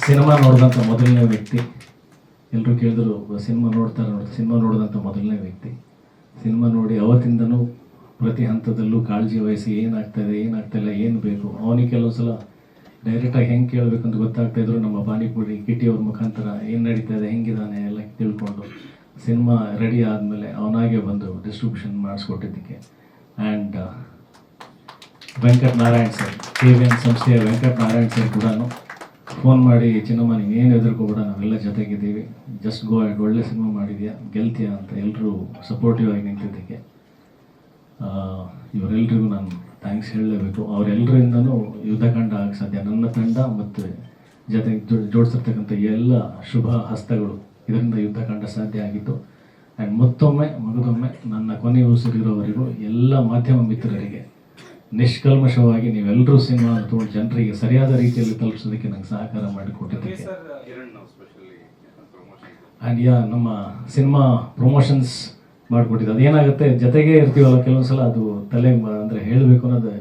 Cinema ನೋಡಿದಂಥ ಮೊದಲನೇ ವ್ಯಕ್ತಿ. ಎಲ್ಲರೂ ಕೇಳಿದ್ರು ಸಿನಿಮಾ ನೋಡ್ತಾರೆ ನೋಡಿ, ಸಿನಿಮಾ ನೋಡಿದಂಥ ಮೊದಲನೇ ವ್ಯಕ್ತಿ. ಸಿನಿಮಾ ನೋಡಿ ಅವತ್ತಿಂದನೂ ಪ್ರತಿ ಹಂತದಲ್ಲೂ ಕಾಳಜಿ ವಹಿಸಿ ಏನಾಗ್ತದೆ ಏನಾಗ್ತಾಯಿಲ್ಲ ಏನು ಬೇಕು. ಅವನಿಗೆ ಕೆಲವು ಸಲ ಡೈರೆಕ್ಟಾಗಿ ಹೆಂಗೆ ಕೇಳಬೇಕಂತ ಗೊತ್ತಾಗ್ತಾ ಇದ್ರು, ನಮ್ಮ ಪಾನಿಪುರಿ ಕಿಟಿ ಅವ್ರ ಮುಖಾಂತರ ಏನು ನಡೀತಾ ಇದೆ ಹೆಂಗಿದ್ದಾನೆ ಎಲ್ಲ ತಿಳ್ಕೊಂಡು ಸಿನಿಮಾ ರೆಡಿ ಆದಮೇಲೆ ಅವನಾಗೆ ಬಂದು distribution ಮಾಡಿಸ್ಕೊಟ್ಟಿದ್ದಕ್ಕೆ. And Venkat Narayan sir, K V N ಸಂಸ್ಥೆಯ ವೆಂಕಟ್ ನಾರಾಯಣ್ ಸರ್ ಕೂಡ ಫೋನ್ ಮಾಡಿ, ಚಿನ್ನಮ್ಮ ನೀವು ಏನು ಹೆದರ್ಕೋಬೇಡ ನಾವೆಲ್ಲ ಜೊತೆಗಿದ್ದೀವಿ. ಜಸ್ಟ್ ಗೋ ಆ್ಯಂಡ್ ಒಳ್ಳೆ ಸಿನಿಮಾ ಮಾಡಿದ್ಯಾ? ಗೆಲ್ತೀಯಾ? ಅಂತ ಎಲ್ಲರೂ ಸಪೋರ್ಟಿವ್ ಆಗಿ ನಿಂತಿದ್ದಕ್ಕೆ ಇವರೆಲ್ಲರಿಗೂ ನಾನು ಥ್ಯಾಂಕ್ಸ್ ಹೇಳಲೇಬೇಕು. ಅವರೆಲ್ಲರಿಂದನೂ ಯುದ್ಧಕಾಂಡ ಆಗಕ್ಕೆ ಸಾಧ್ಯ. ನನ್ನ ತಂಡ ಮತ್ತು ಜೊತೆಗೆ ಜೋಡಿಸಿರ್ತಕ್ಕಂಥ ಎಲ್ಲ ಶುಭ ಹಸ್ತಗಳು ಇದರಿಂದ ಯುದ್ಧ ಕಂಡ ಸಾಧ್ಯ ಆಗಿತ್ತು. ಆ್ಯಂಡ್ ಮತ್ತೊಮ್ಮೆ, ಮಗದೊಮ್ಮೆ, ನನ್ನ ಕೊನೆ ಉಸಿರಿರೋವರೆಗೂ ಎಲ್ಲ ಮಾಧ್ಯಮ ಮಿತ್ರರಿಗೆ ನಿಷ್ಕಲ್ಮಶವಾಗಿ ನೀವೆಲ್ಲರೂ ಸಿನಿಮಾ ತಗೊಂಡು ಜನರಿಗೆ ಸರಿಯಾದ ರೀತಿಯಲ್ಲಿ ತಲುಪಿಸೋದಕ್ಕೆ ನಂಗೆ ಸಹಕಾರ ಮಾಡಿಕೊಟ್ಟಿದ್ದಕ್ಕೆ. ಆ್ಯಂಡ್ ಯಾ ನಮ್ಮ ಸಿನಿಮಾ ಪ್ರಮೋಷನ್ಸ್ ಮಾಡಿಕೊಟ್ಟಿದ್ದು. ಅದೇನಾಗುತ್ತೆ ಜೊತೆಗೆ ಇರ್ತೀವಲ್ಲ ಕೆಲವೊಂದು ಸಲ ಅದು ತಲೆ ಅಂದರೆ ಹೇಳಬೇಕು ಅನ್ನೋದು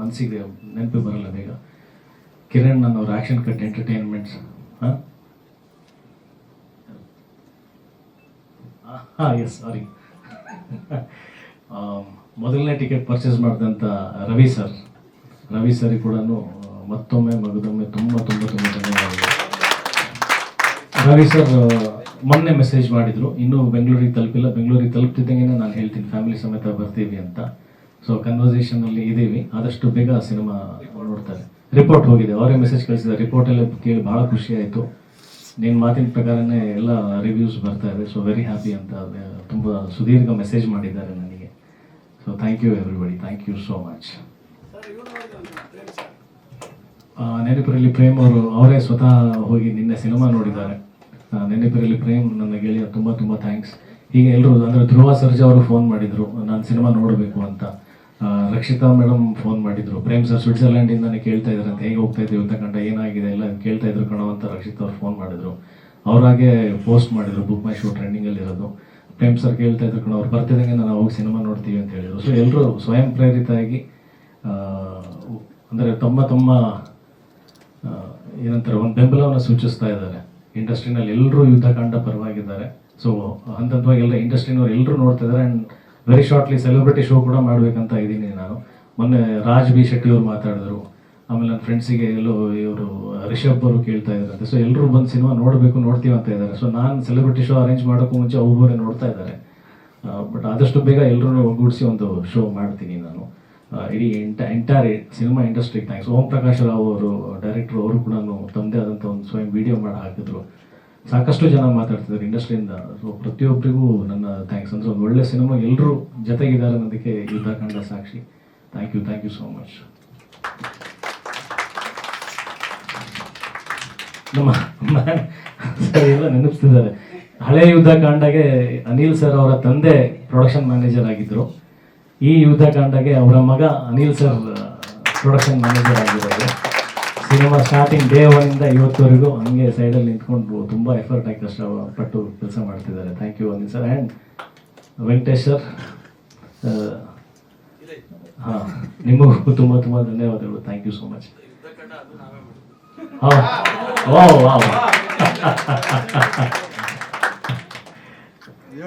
ಮನಸ್ಸಿಗೆ ನೆನಪು ಬರಲ್ಲ ಬೇಗ. ಕಿರಣ್ ನನ್ನ ಆಕ್ಷನ್ ಕಟ್ ಎಂಟರ್ಟೈನ್ಮೆಂಟ್ಸ್ ಹಾಂ? ಹಾಂ ಎಸ್ ಸಾರಿ ಮೊದಲನೇ ಟಿಕೆಟ್ ಪರ್ಚೇಸ್ ಮಾಡಿದಂಥ ರವಿ ಸರ್ ರವಿ ಸರಿ ಕೂಡ ಮತ್ತೊಮ್ಮೆ ಮಗದೊಮ್ಮೆ ತುಂಬ ತುಂಬ ತುಂಬ ಧನ್ಯವಾದಗಳು. ರವಿ ಸರ್ ಮೊನ್ನೆ ಮೆಸೇಜ್ ಮಾಡಿದರು. ಇನ್ನೂ ಬೆಂಗಳೂರಿಗೆ ತಲುಪಿಲ್ಲ. ಬೆಂಗಳೂರಿಗೆ ತಲುಪ್ತಿದ್ದಂಗೆ ನಾನು ಹೇಳ್ತೀನಿ. ಫ್ಯಾಮಿಲಿ ಸಮೇತ ಬರ್ತೀವಿ ಅಂತ. ಸೊ ಕನ್ವರ್ಸೇಷನಲ್ಲಿ ಇದ್ದೀವಿ. ಆದಷ್ಟು ಬೇಗ ಸಿನಿಮಾ ನೋಡ್ತಾರೆ. ರಿಪೋರ್ಟ್ ಹೋಗಿದೆ. ಅವರೇ ಮೆಸೇಜ್ ಕಳಿಸಿದ ರಿಪೋರ್ಟ್ ಎಲ್ಲ ಕೇಳಿ ಭಾಳ ಖುಷಿ ಆಯಿತು. ನಿನ್ನ ಮಾತಿನ ಪ್ರಕಾರನೇ ಎಲ್ಲ ರಿವ್ಯೂಸ್ ಬರ್ತಾ ಇದೆ. ಸೊ ವೆರಿ ಹ್ಯಾಪಿ ಅಂತ ತುಂಬ ಸುದೀರ್ಘ ಮೆಸೇಜ್ ಮಾಡಿದ್ದಾರೆ ನನಗೆ. So thank you everybody thank you so much ನೆನಪಿರಲಿ ಪ್ರೇಮ್ ಅವರು ಅವರೇ ಸ್ವತಃ ಹೋಗಿ ನಿನ್ನೆ ಸಿನಿಮಾ ನೋಡಿದ್ದಾರೆ. ಆ, ನೆನಪಿರಲಿ ಪ್ರೇಮ್ ನನ್ನ ಗೆಳೆಯ ತುಂಬ ತುಂಬ ಥ್ಯಾಂಕ್ಸ್ ಈಗ ಎಲ್ಲರೂ ಅಂದರೆ ಧ್ರುವ ಸರ್ಜಾ ಅವರು ಫೋನ್ ಮಾಡಿದರು ನಾನು ಸಿನಿಮಾ ನೋಡಬೇಕು ಅಂತ. ರಕ್ಷಿತಾ ಮೇಡಮ್ ಫೋನ್ ಮಾಡಿದ್ರು. ಪ್ರೇಮ್ ಸರ್ ಸ್ವಿಟ್ಜರ್ಲ್ಯಾಂಡಿಂದಾನೆ ಕೇಳ್ತಾ ಇದ್ದಾರೆ ಅಂತ ಹೇಗೆ ಹೋಗ್ತಾ ಇದ್ದೀವಿ ಅಂತ ಕಂಡ ಏನಾಗಿದೆ ಎಲ್ಲ ಕೇಳ್ತಾ ಇದ್ರು ಕಣೋ ಅಂತ ರಕ್ಷಿತಾ ಅವ್ರು ಫೋನ್ ಮಾಡಿದ್ರು. ಅವ್ರಾಗೆ ಪೋಸ್ಟ್ ಮಾಡಿದ್ರು ಬುಕ್ ಮೈ ಶೋ ಟ್ರೆಂಡಿಂಗಲ್ಲಿ ಇರೋದು ಪ್ರೇಮ್ ಸರ್ ಕೇಳ್ತಾ ಇದ್ರು ಕಣ ಅವ್ರು ಬರ್ತಿದ್ದಂಗೆ ನಾನು ಹೋಗಿ ಸಿನಿಮಾ ನೋಡ್ತೀವಿ ಅಂತ ಹೇಳಿದ್ರು. ಸೊ ಎಲ್ಲರೂ ಸ್ವಯಂ ಪ್ರೇರಿತವಾಗಿ ಅಂದರೆ ತಮ್ಮ ತಮ್ಮ ಏನಂತಾರೆ, ಒಂದು ಬೆಂಬಲವನ್ನು ಸೂಚಿಸ್ತಾ ಇದ್ದಾರೆ. ಇಂಡಸ್ಟ್ರಿನಲ್ಲಿ ಎಲ್ಲರೂ ಯುದ್ಧಕಾಂಡ ಪರವಾಗಿದ್ದಾರೆ. ಸೊ ಹಂತವಾಗಿ ಎಲ್ಲ ಇಂಡಸ್ಟ್ರಿನವ್ರು ಎಲ್ಲರೂ ನೋಡ್ತಾ ಇದ್ದಾರೆ. And very shortly celebrity show ಕೂಡ ಮಾಡಬೇಕಂತ ಇದ್ದೀನಿ ನಾನು. ಮೊನ್ನೆ ರಾಜ್ ಬಿ ಶೆಟ್ಟಿ ಅವರು ಮಾತಾಡಿದ್ರು. ಆಮೇಲೆ ನನ್ನ ಫ್ರೆಂಡ್ಸಿಗೆ ಎಲ್ಲೋ ಇವರು ರಿಷಬ್ ಅವರು ಕೇಳ್ತಾ ಇದ್ದಾರೆ. ಸೊ ಎಲ್ಲರೂ ಬಂದು ಸಿನಿಮಾ ನೋಡಬೇಕು, ನೋಡ್ತೀವಿ ಅಂತ ಇದ್ದಾರೆ. ಸೊ ನಾನು ಸೆಲೆಬ್ರಿಟಿ ಶೋ ಅರೇಂಜ್ ಮಾಡೋಕ್ಕೂ ಮುಂಚೆ ಒಬ್ಬರೇ ನೋಡ್ತಾ ಇದ್ದಾರೆ. ಬಟ್ ಆದಷ್ಟು ಬೇಗ ಎಲ್ಲರೂ ಒಗ್ಗೂಡಿಸಿ ಒಂದು ಶೋ ಮಾಡ್ತೀನಿ ನಾನು. ಇಡೀ ಎಂಟ ಎಂಟೈರ್ ಸಿನಿಮಾ ಇಂಡಸ್ಟ್ರಿಗೆ ಥ್ಯಾಂಕ್ಸ್ ಓಂ ಪ್ರಕಾಶ್ ರಾವ್ ಅವರು ಡೈರೆಕ್ಟರ್ ಅವರು ಕೂಡ ತಮ್ಮದೇ ಆದಂಥ ಒಂದು ಸ್ವಯಂ ವಿಡಿಯೋ ಮಾಡಿ ಹಾಕಿದ್ರು. ಸಾಕಷ್ಟು ಜನ ಮಾತಾಡ್ತಿದ್ದಾರೆ ಇಂಡಸ್ಟ್ರಿಯಿಂದ ಸೊ ಪ್ರತಿಯೊಬ್ಬರಿಗೂ ನನ್ನ ಥ್ಯಾಂಕ್ಸ್ ಅಂದರೆ ಒಂದು ಒಳ್ಳೆ ಸಿನಿಮಾ ಎಲ್ಲರೂ ಜೊತೆಗಿದ್ದಾರೆ ಅನ್ನೋದಕ್ಕೆ ಯುದ್ಧ ಕಂಡ ಸಾಕ್ಷಿ. Thank you thank you so much ನಮ್ಮ ಸರ್ ಎಲ್ಲ ನೆನಪಿಸ್ತಿದ್ದಾರೆ. ಹಳೆ ಯುದ್ಧಕಾಂಡಗೆ ಅನಿಲ್ ಸರ್ ಅವರ ತಂದೆ ಪ್ರೊಡಕ್ಷನ್ ಮ್ಯಾನೇಜರ್ ಆಗಿದ್ರು. ಈ ಯುದ್ಧಕಾಂಡಗೆ ಅವರ ಮಗ ಅನಿಲ್ ಸರ್ ಪ್ರೊಡಕ್ಷನ್ ಮ್ಯಾನೇಜರ್ ಆಗಿದ್ದಾರೆ ಸಿನಿಮಾ ಸ್ಟಾರ್ಟಿಂಗ್ ಡೇ ಒನ್ನಿಂದ ಇವತ್ತುವರೆಗೂ ಹಂಗೆ ಸೈಡಲ್ಲಿ ನಿಂತ್ಕೊಂಡು ತುಂಬ ಎಫರ್ಟ್ ಆಗಿ ಕಷ್ಟಪಟ್ಟು ಕೆಲಸ ಮಾಡ್ತಿದ್ದಾರೆ. Thank you Anil sir. And Venkatesh sir ಹಾಂ, ನಿಮಗೂ ತುಂಬ ತುಂಬ ಧನ್ಯವಾದಗಳು. Thank you so much 好，哇哇哇！哈哈哈哈哈！